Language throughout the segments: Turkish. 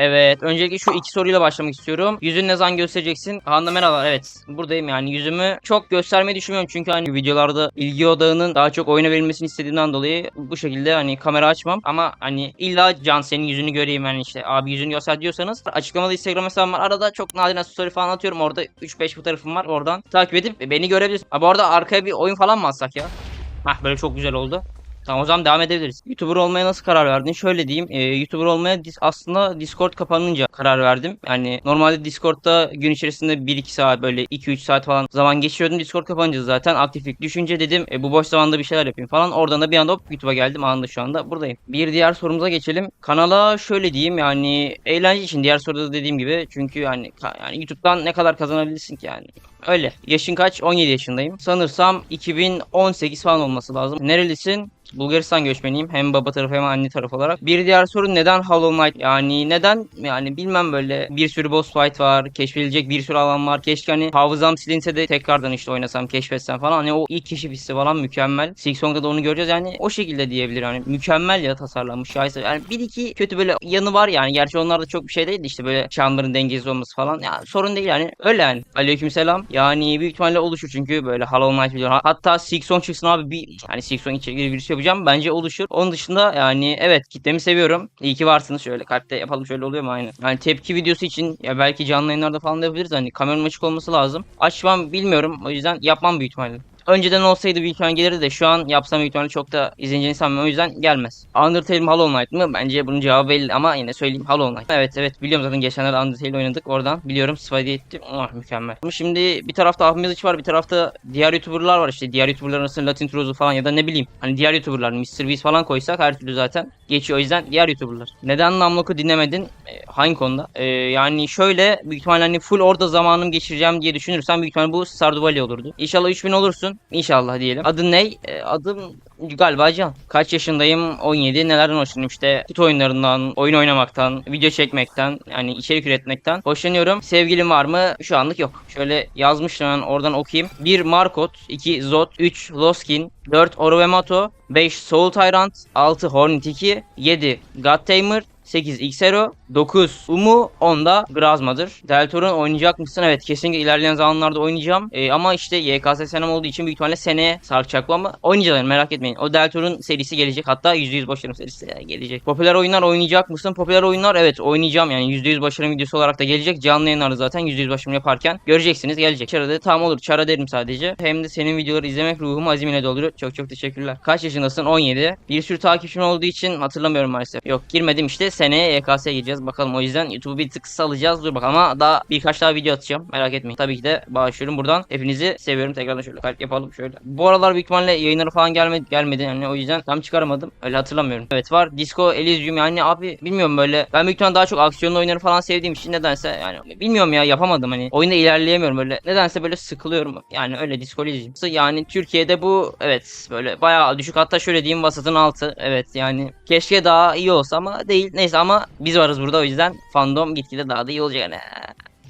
Evet. Öncelikle şu iki soruyla başlamak istiyorum. Yüzünü ne zaman göstereceksin? Hanım merhabalar. Evet. Buradayım yani. Yüzümü çok göstermeyi düşünmüyorum. Çünkü hani videolarda ilgi odağının daha çok oyuna verilmesini istediğimden dolayı bu şekilde hani kamera açmam. Ama hani illa Can senin yüzünü göreyim yani işte abi yüzünü göster diyorsanız açıklamada Instagram hesabım var. Arada çok nadiren story falan atıyorum. Orada 3-5 fotoğrafım var. Oradan takip edip beni görebilirsiniz. Ha, bu arada arkaya bir oyun falan mı atsak ya? Hah böyle çok güzel oldu. Tamam o zaman devam edebiliriz. YouTuber olmaya nasıl karar verdin? Şöyle diyeyim. e, YouTuber olmaya dis- aslında Discord kapanınca karar verdim. Yani normalde Discord'da gün içerisinde 1-2 saat böyle 2-3 saat falan zaman geçiriyordum. Discord kapanınca zaten aktiflik düşünce dedim e, bu boş zamanda bir şeyler yapayım falan. Oradan da bir anda hop YouTube'a geldim. Anında şu anda buradayım. Bir diğer sorumuza geçelim. Kanala şöyle diyeyim yani eğlence için diğer soruda da dediğim gibi. Çünkü yani, yani YouTube'dan ne kadar kazanabilirsin ki yani. Öyle. Yaşın kaç? 17 yaşındayım. Sanırsam 2018 falan olması lazım. Nerelisin? Bulgaristan göçmeniyim. Hem baba tarafı hem anne tarafı olarak. Bir diğer soru neden Hollow Knight? Yani neden? Yani bilmem böyle bir sürü boss fight var. Keşfedilecek bir sürü alan var. Keşke hani hafızam silinse de tekrardan işte oynasam, keşfetsem falan. Hani o ilk keşif hissi falan mükemmel. Silksong'da da onu göreceğiz. Yani o şekilde diyebilir. Yani mükemmel ya tasarlanmış. Şahise. Yani bir iki kötü böyle yanı var yani. Gerçi onlar da çok bir şey değildi işte böyle çanların dengesiz olması falan. Ya sorun değil yani. Öyle yani. Aleykümselam. Yani büyük ihtimalle oluşur çünkü böyle Hollow Knight biliyorum. Hatta Silksong çıksın abi bir yani Silksong içeri virüs yapacağım. Bence oluşur. Onun dışında yani evet kitlemi seviyorum. İyi ki varsınız. Şöyle kalpte yapalım şöyle oluyor mu aynı. Yani tepki videosu için ya belki canlı yayınlarda falan da yapabiliriz. Hani kameranın açık olması lazım. Açmam bilmiyorum. O yüzden yapmam büyük ihtimalle. Önceden olsaydı büyük ihtimalle gelirdi de şu an yapsam büyük ihtimalle çok da izleyeceğini sanmıyorum. O yüzden gelmez. Undertale mi Hollow Knight mı? Bence bunun cevabı belli ama yine söyleyeyim Hollow Knight. Evet evet biliyorum zaten geçenlerde Undertale oynadık oradan. Biliyorum Spidey ettim. Oh, mükemmel. Şimdi bir tarafta Ahmet var bir tarafta diğer YouTuber'lar var işte. Diğer YouTuber'lar arasında Latin Trozu falan ya da ne bileyim. Hani diğer YouTuber'lar MrBeast falan koysak her türlü zaten geçiyor. O yüzden diğer YouTuber'lar. Neden Namlock'u dinlemedin? E, hangi konuda? E, yani şöyle büyük ihtimalle hani full orada zamanım geçireceğim diye düşünürsem büyük ihtimalle bu Stardew olurdu. İnşallah 3000 olursun. İnşallah diyelim. Adın ne? E, adım galiba Can. Kaç yaşındayım? 17. Nelerden hoşlanıyorum? İşte kutu oyunlarından, oyun oynamaktan, video çekmekten, yani içerik üretmekten hoşlanıyorum. Sevgilim var mı? Şu anlık yok. Şöyle yazmıştım ben oradan okuyayım. 1 Markot, 2 Zot, 3 Loskin, 4 Orowemato, 5 Soul Tyrant, 6 Hornet 2, 7 Godtamer, 8 Xero, 9 Umu, 10 da Grazma'dır. Deltor'un oynayacak mısın? Evet kesinlikle ilerleyen zamanlarda oynayacağım. Ee, ama işte YKS senem olduğu için büyük ihtimalle seneye sarkacak ama oynayacağız yani merak etmeyin. O Deltor'un serisi gelecek. Hatta %100 başarım serisi gelecek. Popüler oyunlar oynayacak mısın? Popüler oyunlar evet oynayacağım yani %100 başarım videosu olarak da gelecek. Canlı yayınlarda zaten %100 başarım yaparken göreceksiniz gelecek. Çarada tam olur. Çara derim sadece. Hem de senin videoları izlemek ruhumu azimine dolduruyor. Çok çok teşekkürler. Kaç yaşındasın? 17. Bir sürü takipçim olduğu için hatırlamıyorum maalesef. Yok girmedim işte seneye YKS'ye gireceğiz. Bakalım o yüzden YouTube'u bir tık salacağız. Dur bakalım ama daha birkaç daha video atacağım. Merak etmeyin. Tabii ki de bağışlıyorum buradan. Hepinizi seviyorum. Tekrardan şöyle kalp yapalım şöyle. Bu aralar büyük ihtimalle yayınları falan gelmedi. Gelmedi yani o yüzden tam çıkaramadım. Öyle hatırlamıyorum. Evet var. Disco Elysium yani abi bilmiyorum böyle. Ben büyük ihtimalle daha çok aksiyonlu oyunları falan sevdiğim için nedense yani bilmiyorum ya yapamadım hani. Oyunda ilerleyemiyorum böyle. Nedense böyle sıkılıyorum. Yani öyle Disco Elysium. Yani Türkiye'de bu evet böyle bayağı düşük hatta şöyle diyeyim vasatın altı. Evet yani keşke daha iyi olsa ama değil. Neyse ama biz varız burada o yüzden fandom gitgide daha da iyi olacak yani.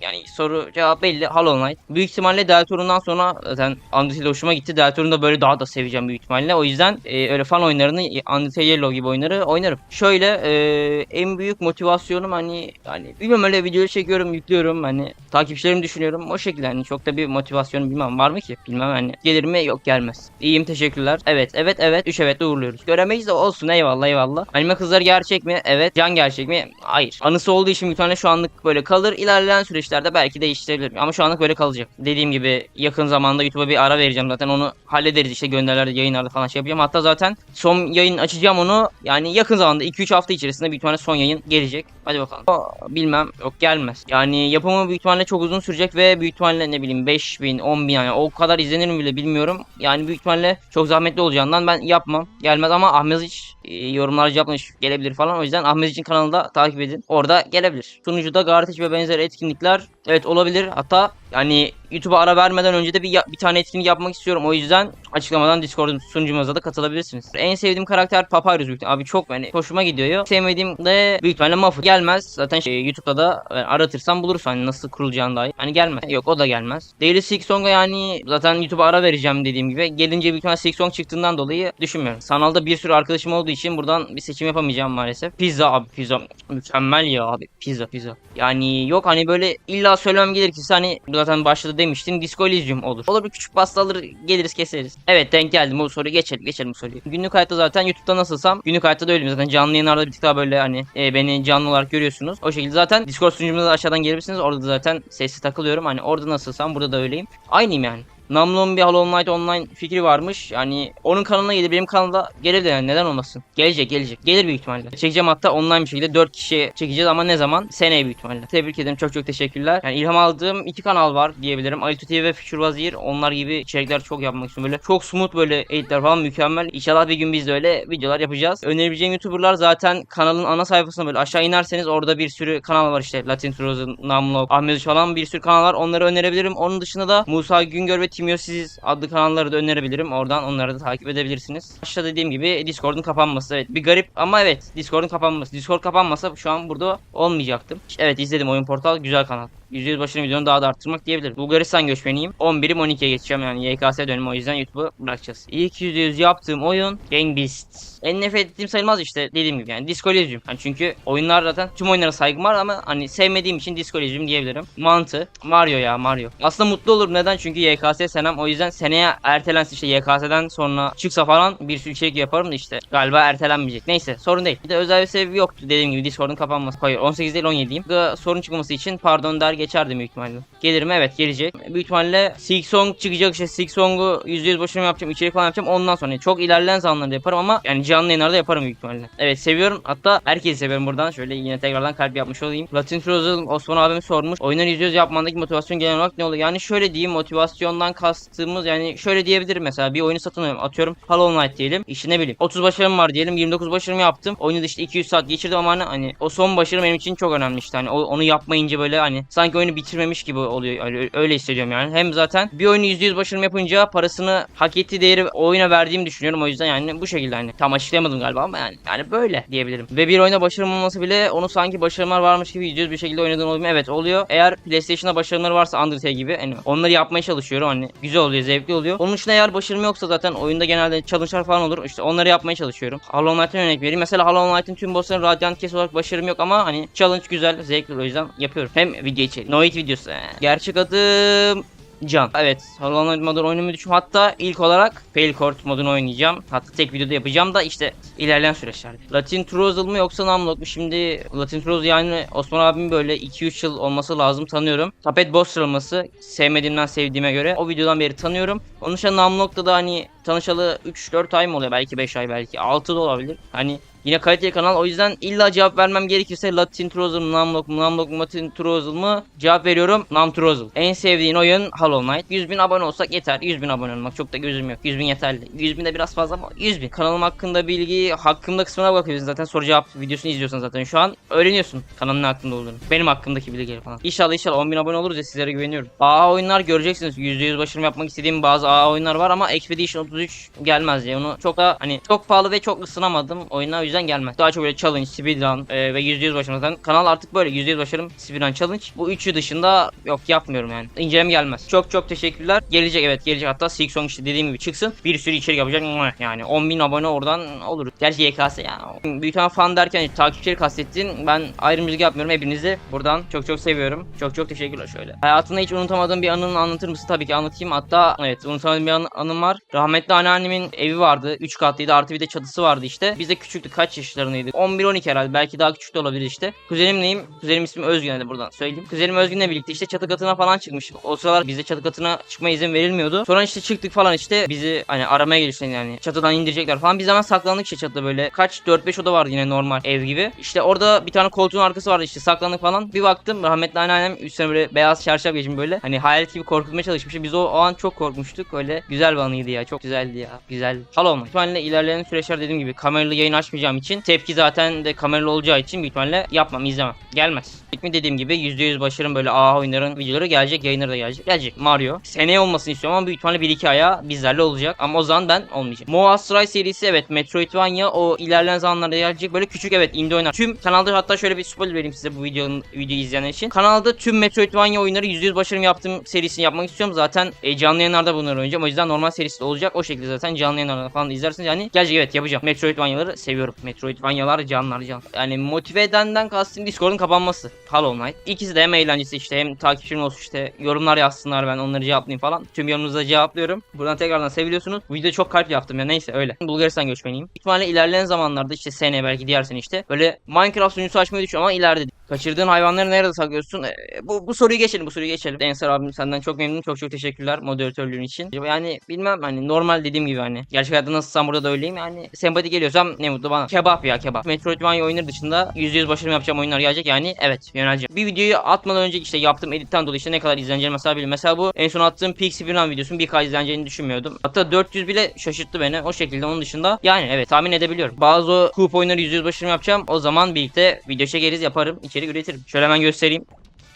Yani soru cevap belli. Hollow Knight. Büyük ihtimalle Deltorun'dan sonra zaten Undertale hoşuma gitti. Deltorun'u da böyle daha da seveceğim büyük ihtimalle. O yüzden e, öyle fan oyunlarını Undertale Yellow gibi oyunları oynarım. Şöyle e, en büyük motivasyonum hani hani bilmem öyle video çekiyorum, yüklüyorum. Hani takipçilerimi düşünüyorum. O şekilde hani çok da bir motivasyonum bilmem var mı ki? Bilmem hani. Gelir mi? Yok gelmez. İyiyim teşekkürler. Evet evet evet. Üç evet uğurluyoruz. Göremeyiz de olsun eyvallah eyvallah. Anime kızları gerçek mi? Evet. Can gerçek mi? Hayır. Anısı olduğu için bir tane şu anlık böyle kalır. İlerleyen süreçlerde belki değiştirebilirim. Ama şu anlık böyle kalacak. Dediğim gibi yakın zamanda YouTube'a bir ara vereceğim zaten onu hallederiz işte gönderilerde yayınlarda falan şey yapacağım. Hatta zaten son yayın açacağım onu yani yakın zamanda 2-3 hafta içerisinde büyük ihtimalle son yayın gelecek. Hadi bakalım. O, bilmem yok gelmez. Yani yapımı büyük ihtimalle çok uzun sürecek ve büyük ihtimalle ne bileyim 5000 10000 yani o kadar izlenir mi bile bilmiyorum. Yani büyük ihtimalle çok zahmetli olacağından ben yapmam. Gelmez ama Ahmet hiç yorumlara cevaplamış gelebilir falan. O yüzden Ahmet için kanalında takip edin. Orada gelebilir. Sunucuda Garteç ve benzeri etkinlikler evet olabilir. Hatta Yani YouTube'a ara vermeden önce de bir, bir tane etkinlik yapmak istiyorum. O yüzden açıklamadan Discord sunucumuza da katılabilirsiniz. En sevdiğim karakter Papyrus büyük. Abi çok yani hoşuma gidiyor. Sevmediğim de büyük ihtimalle Muffet. Gelmez. Zaten şey, YouTube'da da e, aratırsam bulursun hani nasıl kurulacağını dair. Hani gelmez. Yok o da gelmez. Daily Silk Song'a yani zaten YouTube'a ara vereceğim dediğim gibi. Gelince büyük ihtimalle Silk Song çıktığından dolayı düşünmüyorum. Sanalda bir sürü arkadaşım olduğu için buradan bir seçim yapamayacağım maalesef. Pizza abi pizza. Mükemmel ya abi. Pizza pizza. Yani yok hani böyle illa söylemem gerekirse hani zaten başladı demiştin. Disco Elysium olur. Olur bir küçük pasta alır geliriz keseriz. Evet denk geldim bu soruyu geçelim geçelim soruyu. Günlük hayatta zaten YouTube'da nasılsam günlük hayatta da öyleyim zaten canlı yayınlarda bir tık daha böyle hani e, beni canlı olarak görüyorsunuz. O şekilde zaten Discord sunucumuza da aşağıdan gelebilirsiniz. Orada da zaten sesli takılıyorum. Hani orada nasılsam burada da öyleyim. Aynıyım yani. Namlu'nun bir Hollow Knight online fikri varmış. Yani onun kanalına gelir benim kanalda gelir de yani neden olmasın. Gelecek gelecek. Gelir büyük ihtimalle. Çekeceğim hatta online bir şekilde 4 kişiye çekeceğiz ama ne zaman? Seneye büyük ihtimalle. Tebrik ederim çok çok teşekkürler. Yani ilham aldığım iki kanal var diyebilirim. Alito TV ve Future Vazir. Onlar gibi içerikler çok yapmak istiyorum. Böyle çok smooth böyle editler falan mükemmel. İnşallah bir gün biz de öyle videolar yapacağız. Önerebileceğim YouTuber'lar zaten kanalın ana sayfasına böyle aşağı inerseniz orada bir sürü kanal var işte. Latin Trozen, Namlo, Ahmet falan bir sürü kanal var. Onları önerebilirim. Onun dışında da Musa Güngör ve Timiosiz adlı kanalları da önerebilirim. Oradan onları da takip edebilirsiniz. Aşağıda dediğim gibi Discord'un kapanması. Evet bir garip ama evet Discord'un kapanması. Discord kapanmasa şu an burada olmayacaktım. Evet izledim Oyun Portal güzel kanal. %100 başarı videonu daha da arttırmak diyebilirim. Bulgaristan göçmeniyim. 11'im 12'ye geçeceğim yani YKS dönemi o yüzden YouTube'u bırakacağız. İlk %100 yaptığım oyun Gang Beasts. En nefret ettiğim sayılmaz işte dediğim gibi yani Disco Elysium. Yani çünkü oyunlar zaten tüm oyunlara saygım var ama hani sevmediğim için Disco Elysium diyebilirim. Mantı Mario ya Mario. Aslında mutlu olurum neden? Çünkü YKS senem o yüzden seneye ertelensin işte YKS'den sonra çıksa falan bir sürü içerik yaparım da işte galiba ertelenmeyecek. Neyse sorun değil. Bir de özel bir sebebi yoktu dediğim gibi Discord'un kapanması. Hayır 18 değil 17'yim. Bu sorun çıkması için pardon der geçerdim büyük ihtimalle. Gelirim evet gelecek. Büyük ihtimalle Silk Song çıkacak işte Silk Song'u %100 başarım yapacağım. içerik falan yapacağım. Ondan sonra çok ilerleyen zamanlarda yaparım ama yani canlı yayınlarda yaparım büyük ihtimalle. Evet seviyorum. Hatta herkesi seviyorum buradan. Şöyle yine tekrardan kalp yapmış olayım. Latin Frozen Osman abim sormuş. Oyunları %100 yapmandaki motivasyon genel olarak ne oluyor? Yani şöyle diyeyim motivasyondan kastığımız yani şöyle diyebilirim mesela bir oyunu satın alıyorum. Atıyorum Hollow Knight diyelim. İşte ne bileyim 30 başarım var diyelim. 29 başarım yaptım. Oyunu da işte 200 saat geçirdim ama hani, hani o son başarım benim için çok önemli işte. Hani onu yapmayınca böyle hani sanki oyunu bitirmemiş gibi oluyor. Öyle, öyle hissediyorum yani. Hem zaten bir oyunu %100 başarım yapınca parasını hak ettiği değeri oyuna verdiğimi düşünüyorum. O yüzden yani bu şekilde hani tam açıklayamadım galiba ama yani yani böyle diyebilirim. Ve bir oyuna başarım olması bile onu sanki başarımlar varmış gibi %100 bir şekilde oynadığım oluyor. Evet oluyor. Eğer PlayStation'da başarımları varsa Undertale gibi hani onları yapmaya çalışıyorum. Hani güzel oluyor, zevkli oluyor. Onun dışında eğer başarım yoksa zaten oyunda genelde challenge'lar falan olur. İşte onları yapmaya çalışıyorum. Hollow Knight'ın örnek vereyim. Mesela Hollow Knight'ın tüm bossların Radiant kes olarak başarım yok ama hani challenge güzel, zevkli o yüzden yapıyorum. Hem video içeriği. Noit videosu. Gerçek adım Can. Evet. Hollow modunu oynamayı düşünüyorum. Hatta ilk olarak Fail Court modunu oynayacağım. Hatta tek videoda yapacağım da işte ilerleyen süreçlerde. Latin Truzzle mı yoksa Namlock mu? Şimdi Latin Truzzle yani Osman abim böyle 2-3 yıl olması lazım tanıyorum. Tapet boss sıralaması sevmediğimden sevdiğime göre o videodan beri tanıyorum. Onun dışında Namlock'ta da hani tanışalı 3-4 ay mı oluyor? Belki 5 ay belki 6 da olabilir. Hani Yine kaliteli kanal o yüzden illa cevap vermem gerekirse Latin Truzzle mı Namlock mu Namlock mu Latin Truzzle mı cevap veriyorum Nam Truzzle. En sevdiğin oyun Hollow Knight. 100 bin abone olsak yeter. 100 bin abone olmak çok da gözüm yok. 100 bin yeterli. 100 bin de biraz fazla ama 100 bin. Kanalım hakkında bilgi hakkımda kısmına bakıyorsun zaten soru cevap videosunu izliyorsan zaten şu an öğreniyorsun kanalın hakkında olduğunu. Benim hakkımdaki bilgileri falan. İnşallah inşallah 10 bin abone oluruz ya sizlere güveniyorum. AA oyunlar göreceksiniz. %100 başarım yapmak istediğim bazı AA oyunlar var ama Expedition 33 gelmez ya. Onu çok da hani çok pahalı ve çok ısınamadım oyuna o yüzden gelmez. Daha çok böyle challenge, speedrun e, ve %100 başarım zaten. Kanal artık böyle %100 başarım, speedrun challenge. Bu üçü dışında yok yapmıyorum yani. İnceleme gelmez. Çok çok teşekkürler. Gelecek evet gelecek hatta Silk Song işte dediğim gibi çıksın. Bir sürü içerik yapacak yani 10.000 abone oradan olur. Gerçi YKS ya. Büyük ihtimal fan derken takipçileri kastettin. Ben ayrımcılık yapmıyorum. Hepinizi buradan çok çok seviyorum. Çok çok teşekkürler şöyle. Hayatında hiç unutamadığın bir anını anlatır mısın? Tabii ki anlatayım. Hatta evet unutamadığım bir an- anım var. Rahmetli anneannemin evi vardı. 3 katlıydı. Artı bir de çatısı vardı işte. Biz de küçüktük. Kaç yaşlarındaydık? 11-12 herhalde. Belki daha küçük de olabilir işte. Kuzenimleyim. Kuzenim ismi Özgün hadi buradan söyleyeyim. Kuzenim Özgün'le birlikte işte çatı katına falan çıkmıştık. O sıralar bize çatı katına çıkma izin verilmiyordu. Sonra işte çıktık falan işte bizi hani aramaya gelişti yani çatıdan indirecekler falan. Biz hemen saklandık işte çatıda böyle. Kaç 4-5 oda vardı yine normal ev gibi. İşte orada bir tane koltuğun arkası vardı işte saklandık falan. Bir baktım rahmetli anneannem üstüne böyle beyaz çarşaf geçmiş böyle. Hani hayalet gibi korkutmaya çalışmış. Biz o, o an çok korkmuştuk. Öyle güzel bir anıydı ya. Çok güzeldi ya. Güzel. Halo mu? Şu ilerleyen süreçler dediğim gibi kameralı yayın açmayacağım yapamayacağım için tepki zaten de kameralı olacağı için büyük ihtimalle yapmam izlemem. Gelmez. İlk dediğim gibi %100 başarım böyle AH oyunların videoları gelecek yayınları da gelecek. Gelecek Mario. Seneye olmasını istiyorum ama büyük ihtimalle 1-2 aya bizlerle olacak. Ama o zaman ben olmayacağım. Mo Astray serisi evet Metroidvania o ilerleyen zamanlarda gelecek böyle küçük evet indie oyunlar. Tüm kanalda hatta şöyle bir spoiler vereyim size bu videonun videoyu izleyenler için. Kanalda tüm Metroidvania oyunları %100 başarım yaptığım serisini yapmak istiyorum. Zaten e, canlı yayınlarda bunları oynayacağım. O yüzden normal serisi de olacak. O şekilde zaten canlı yayınlarda falan izlersiniz. Yani gelecek evet yapacağım. Metroidvania'ları seviyorum. Metroidvania'lar canlar can. Yani motive edenden kastım Discord'un kapanması. Hollow Knight. İkisi de hem eğlencesi işte hem takipçilerim olsun işte yorumlar yazsınlar ben onları cevaplayayım falan. Tüm yorumunuza cevaplıyorum. Buradan tekrardan seviliyorsunuz. Bu videoda çok kalp yaptım ya neyse öyle. Bulgaristan göçmeniyim. İhtimalle ilerleyen zamanlarda işte sene belki diğer sene işte böyle Minecraft sunucusu açmayı düşünüyorum ama ileride. Kaçırdığın hayvanları nerede saklıyorsun? Ee, bu, bu soruyu geçelim bu soruyu geçelim. Ensar abim senden çok memnunum. Çok çok teşekkürler moderatörlüğün için. Yani bilmem hani normal dediğim gibi hani. Gerçek hayatta nasılsam burada da öyleyim. Yani sempati geliyorsam ne mutlu bana. Kebap ya kebap. Metroidvania oyunları dışında %100 başarım yapacağım oyunlar gelecek yani evet yöneleceğim. Bir videoyu atmadan önce işte yaptığım editten dolayı işte ne kadar izleneceğini mesela biliyorum. Mesela bu en son attığım Pixie Run videosunun bir k izleneceğini düşünmüyordum. Hatta 400 bile şaşırttı beni. O şekilde onun dışında yani evet tahmin edebiliyorum. Bazı o oyunları %100 başarım yapacağım. O zaman birlikte video çekeriz yaparım. içerik üretirim. Şöyle hemen göstereyim.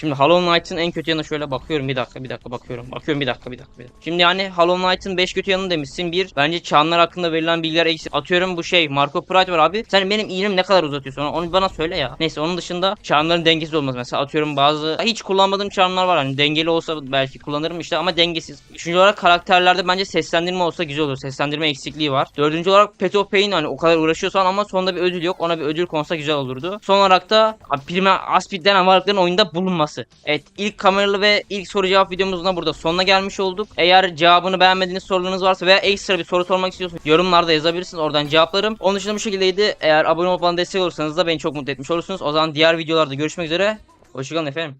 Şimdi Hollow Knight'ın en kötü yanına şöyle bakıyorum bir dakika bir dakika bakıyorum. Bakıyorum bir dakika bir dakika. Bir dakika. Şimdi yani Hollow Knight'ın 5 kötü yanı demişsin. Bir bence çanlar hakkında verilen bilgiler eksik. Atıyorum bu şey Marco Pride var abi. Sen benim iğnemi ne kadar uzatıyorsun onu, bana söyle ya. Neyse onun dışında çanların dengesiz olmaz. Mesela atıyorum bazı hiç kullanmadığım çanlar var. Hani dengeli olsa belki kullanırım işte ama dengesiz. Üçüncü olarak karakterlerde bence seslendirme olsa güzel olur. Seslendirme eksikliği var. Dördüncü olarak Pet of Pain hani o kadar uğraşıyorsan ama sonunda bir ödül yok. Ona bir ödül konsa güzel olurdu. Son olarak da Prima Aspid denen varlıkların oyunda bulunması. Evet ilk kameralı ve ilk soru cevap videomuzun da burada sonuna gelmiş olduk. Eğer cevabını beğenmediğiniz sorularınız varsa veya ekstra bir soru sormak istiyorsanız yorumlarda yazabilirsiniz. Oradan cevaplarım. Onun dışında bu şekildeydi. Eğer abone olup bana destek olursanız da beni çok mutlu etmiş olursunuz. O zaman diğer videolarda görüşmek üzere. Hoşçakalın efendim.